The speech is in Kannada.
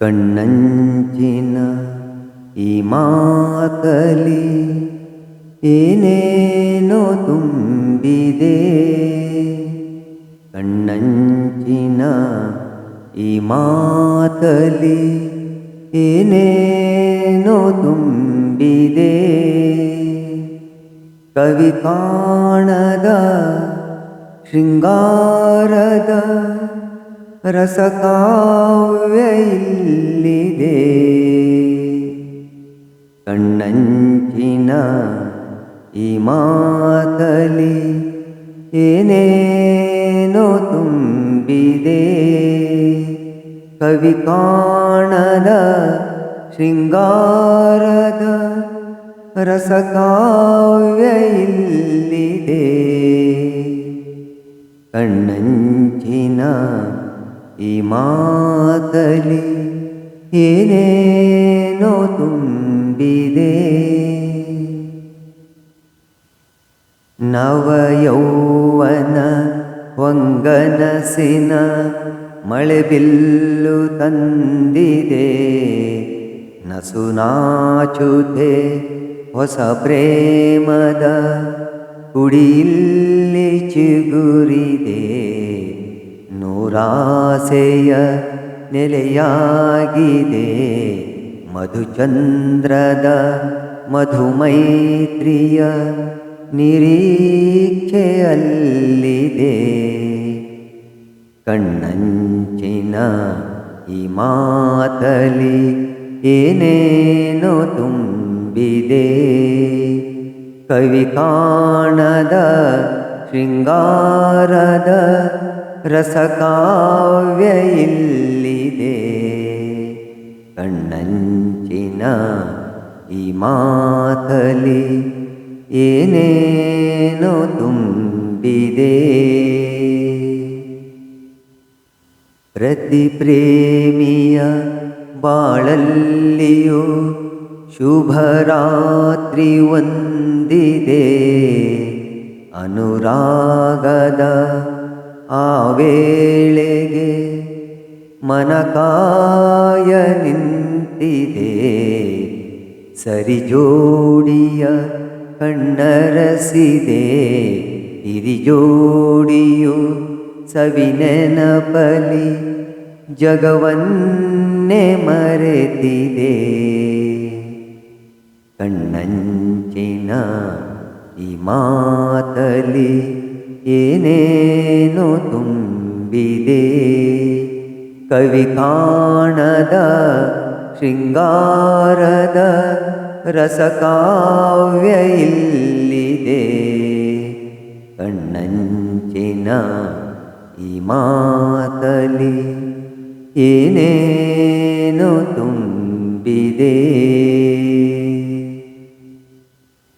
ಕಣ್ಣಂಚಿನ ಈ ಮಾತಲಿ ಏನೇನೋ ತುಂಬಿದೆ ಕಣ್ಣಂಚಿನ ಈ ಮಾತಲಿ ಏನೇನೋ ತುಂಬಿದೆ ಕವಿ ಕಾಣದ ಶೃಂಗಾರದ ರಸಕಾವ್ಯ ಈ ಮಾತಲಿ ಏನೇನೋ ತುಂಬಿದೆ ಕವಿ ಕಾಣದ ಶೃಂಗಾರದ ರಸಕಾವ್ಯ ಇಲ್ಲಿದೆ ಕಣ್ಣಂಚಿನ ಈ ಮಾತಲಿ ಏನೇನೋ ತುಂಬಿದೆ ನವಯೌವನ ವಂಗನಸಿನ ಮಳೆಬಿಲ್ಲು ತಂದಿದೆ. ನಸುನಾಚುತೆ ಹೊಸ ಪ್ರೇಮದ ಕುಡಿಯಲ್ಲಿ ಚಿಗುರಿದೆ. ನೂರಾಸೆಯ ನೆಲೆಯಾಗಿದೆ. ಮಧುಚಂದ್ರದ ಮಧುಮೈತ್ರಿಯ ನಿರೀಕ್ಷೆಯಲ್ಲಿದೆ ಕಣ್ಣಂಚಿನ ಈ ಮಾತಲಿ ಏನೇನೋ ತುಂಬಿದೆ. ಕವಿ ಕಾಣದ ಶೃಂಗಾರದ ರಸಕಾವ್ಯ ಇಲ್ಲಿದೆ. ಕಣ್ಣಂಚಿನ ಈ ಮಾತಲಿ ಏನೇನೋ ತುಂಬಿದೆ. ಪ್ರತಿ ಪ್ರೇಮಿಯ ಬಾಳಲ್ಲಿಯೂ ಶುಭರಾತ್ರಿ ಒಂದಿದೆ. ಅನುರಾಗದ ಆ ವೇಳೆಗೆ ಮನಕಾಯ ನಿಂತಿದೆ. ಸರಿ ಜೋಡಿಯ ಕಣ್ಣರಸಿದೆ ಹಿರಿಜೋಡಿಯು ಸವಿನೆನಪಲಿ ಜಗವನ್ನೇ ಮರೆತಿದೆ ಕಣ್ಣಂಚಿನ ಈ ಮಾತಲಿ ಏನೇನೋ ತುಂಬಿದೆ ಕವಿ ಕಾಣದ ಶೃಂಗಾರದ ರಸಕಾವ್ಯ ಇಲ್ಲಿದೆ ಕಣ್ಣಂಚಿನ ಈ ಮಾತಲಿ ಏನೇನೋ ತುಂಬಿದೆ